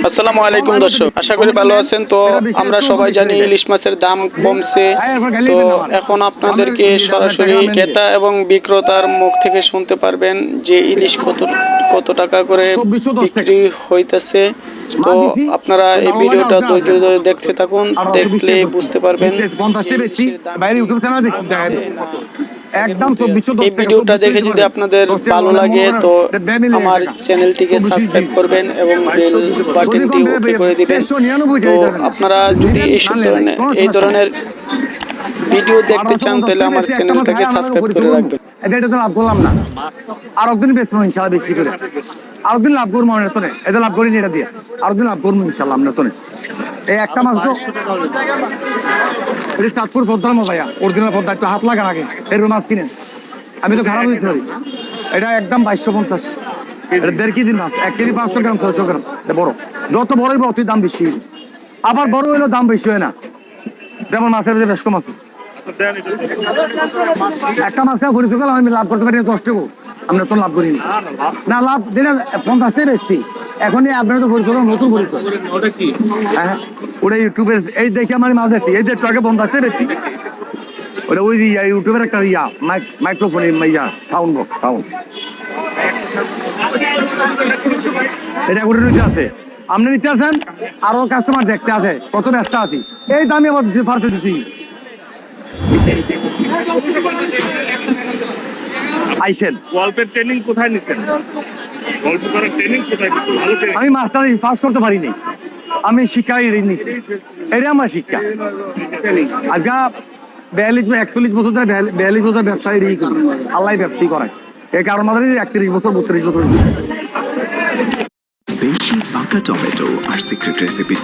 আসসালামু আলাইকুম দর্শক। আশা করি ভালো আছেন। তো আমরা সবাই জানি ইলিশ মাছের দাম কমছে। তো এখন আপনাদেরকে সরাসরি ক্রেতা এবং বিক্রেতার মুখ থেকে শুনতে পারবেন যে ইলিশ কত কত টাকা করে বিক্রি হইতেছে। তো আপনারা এই ভিডিওটা ধৈর্য ধরে দেখতে থাকুন দেখলে বুঝতে পারবেন একদম এই ভিডিওটা দেখে যদি আপনাদের ভালো লাগে তো আমার চ্যানেলটিকে সাবস্ক্রাইব করবেন এবং বেল বাটনটি ওকে করে দিবেন। তো আপনারা যদি এই ধরনের এই ধরনের ভিডিও দেখতে চান তাহলে আমার চ্যানেলটাকে সাবস্ক্রাইব করে রাখবেন। এটা এটা তো লাভ করলাম না। আর একদিন বেচবো ইনশাআল্লাহ বেশি করে। আর একদিন লাভ করব এটা লাভ করিনি এটা দিয়ে। আর একদিন লাভ করব ইনশাল্লাহ আমরা এই একটা মাছ তো চাঁদপুর পদ্মা মা ভাইয়া। পদ্মা, একটু হাত লাগান আগে। মাছ কিনেন। আমি তো খারাপ দিতে পারি। এটা একদম বাইশশো পঞ্চাশ। দেড় কেজি মাছ। এক কেজি পাঁচশো গ্রাম, ছয়শো গ্রাম। বড়। যত বড়ই বড় তুই দাম বেশি আবার বড় হইলেও দাম বেশি হয় না। যেমন মাছের বেশ কম আছে। একটা মাছ খাওয়া ঘুরে আমি লাভ করতে পারি দশ টাকা। আমরা তো লাভ করিনি না। লাভ দিনে পঞ্চাশটাই বেশি এখনই আপনারা তো পরিচয় নতুন পরিচয় হ্যাঁ ওটা ইউটিউবে এই দেখে আমার মাছ দেখছি এই যে আগে পঞ্চাশটাই বেশি ওটা ওই ইয়া, ইউটিউবের একটা ইয়া মাইক মাইক্রোফোন ইয়া সাউন্ড বক্স সাউন্ড এটা করে নিতে আছে। আপনি নিতে আছেন আরও কাস্টমার দেখতে আছে কত ব্যস্ত আছি। এই দামে আবার ফার্স্ট দিচ্ছি আইসেন গল্পের ট্রেনিং কোথায় নিছেন? গল্প করার ট্রেনিং কোথায় ভালো ট্রেনিং আমি মাস্টার পাস করতে পারিনি। আমি শিক্ষা এড়িয়ে নিচ্ছি এটাই আমার শিক্ষা। আজকে বিয়াল্লিশ একচল্লিশ বছর ধরে বিয়াল্লিশ- বছর ব্যবসা এড়িয়ে করি। আল্লাহ ব্যবসায়ী করায়। এই কারণ আমাদের একত্রিশ বছর বত্রিশ বছর। দেশি পাকা টমেটো আর সিক্রেট রেসিপির